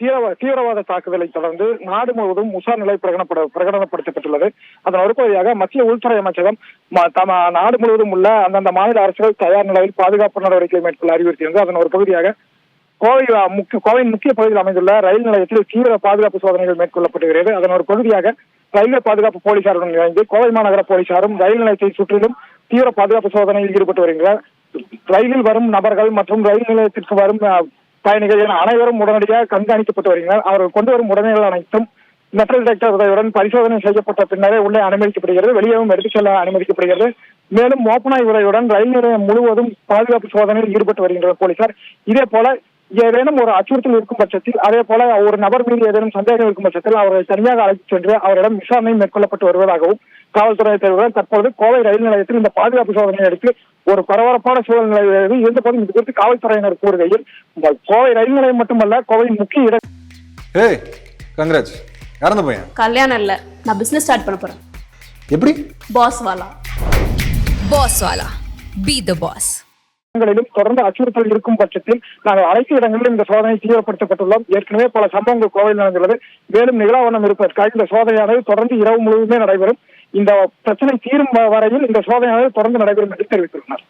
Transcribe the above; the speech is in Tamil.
தீவிரவாத தீவிரவாத தாக்குதலை தொடர்ந்து நாடு முழுவதும் உஷார் நிலை பிரகடனப்பட பிரகடனப்படுத்தப்பட்டுள்ளது. அதன் ஒரு பகுதியாக மத்திய உள்துறை அமைச்சகம் ம- தம நாடு முழுவதும் உள்ள அந்தந்த மாநில அரசுகள் தயார் நிலையில் பாதுகாப்பு நடவடிக்கை மேற்கொள்ள அறிவுறுத்தியிருந்தது அதன் ஒரு பகுதியாக கோவை முக்கிய கோவையின் முக்கிய பகுதியில் அமைந்துள்ள ரயில் நிலையத்தில் தீவிர பாதுகாப்பு சோதனைகள் மேற்கொள்ளப்படுகிறது அதன் ஒரு பகுதியாக ரயில்வே பாதுகாப்பு போலீசாருடன் இணைந்து கோவை மாநகர போலீசாரும் ரயில் நிலையத்தை சுற்றிலும் தீவிர பாதுகாப்பு சோதனையில் ஈடுபட்டு வருகின்றனர். ரயிலில் வரும் நபர்கள் மற்றும் ரயில் நிலையத்திற்கு வரும் பயணிகள் என அனைவரும் உடனடியாக கண்காணிக்கப்பட்டு வருகின்றனர். அவர்கள் கொண்டு வரும் உடமைகள் அனைத்தும் மெட்டல் டிடெக்டர் உதவியுடன் பரிசோதனை செய்யப்பட்ட பின்னரே உள்ளே அனுமதிக்கப்படுகிறது. வெளியேவும் எடுத்துச் செல்ல அனுமதிக்கப்படுகிறது. மேலும் மோப்பனாய் உதவியுடன் ரயில் நிலையம் முழுவதும் பாதுகாப்பு சோதனையில் ஈடுபட்டு வருகின்றனர் போலீசார். இதே போல ஏதேனும் ஒரு அச்சுறுத்தல் இருக்கும் பட்சத்தில் அதே போல ஒரு நபர் மீது ஏதேனும் சந்தேகம் இருக்கும் பட்சத்தில் அவரை தனியாக அழைத்துச் சென்று அவரிடம் விசாரணை மேற்கொள்ளப்பட்டு வருவதாகவும் காவல்துறை தலைவர்கள் தற்போது கோவை ரயில் நிலையத்தில் இந்த பாதுகாப்பு சோதனை எடுத்து ஒரு பரபரப்பான சூழ்நிலை நிலவுகிறது. இருந்தபோதும் இது குறித்து காவல்துறையினர் கூறுகையில் கோவை ரயில் நிலையம் மட்டுமல்ல கோவையின் முக்கிய இட ஏய் கங்கராஜ் அந்த பையன்? கல்யாணம் இல்ல. நான் பிசினஸ் ஸ்டார்ட் பண்ண போறேன். எப்படி? Boss Wala. Boss Wala. Be the boss. இடங்களிலும் தொடர்ந்து அச்சுறுத்தல் இருக்கும் பட்சத்தில் நாங்கள் அனைத்து இடங்களிலும் இந்த சோதனை தீவிரப்படுத்தப்பட்டுள்ளோம். ஏற்கனவே பல சம்பவங்கள் கோவையில் நடந்துள்ளது. மேலும் நிகழாவண்ணம் இருப்பதற்காக இந்த சோதனையானது தொடர்ந்து இரவு முழுவதுமே நடைபெறும். இந்த பிரச்சனை தீரும் வரையில் இந்த சோதனையானது தொடர்ந்து நடைபெறும் என்று தெரிவித்துள்ளனர்.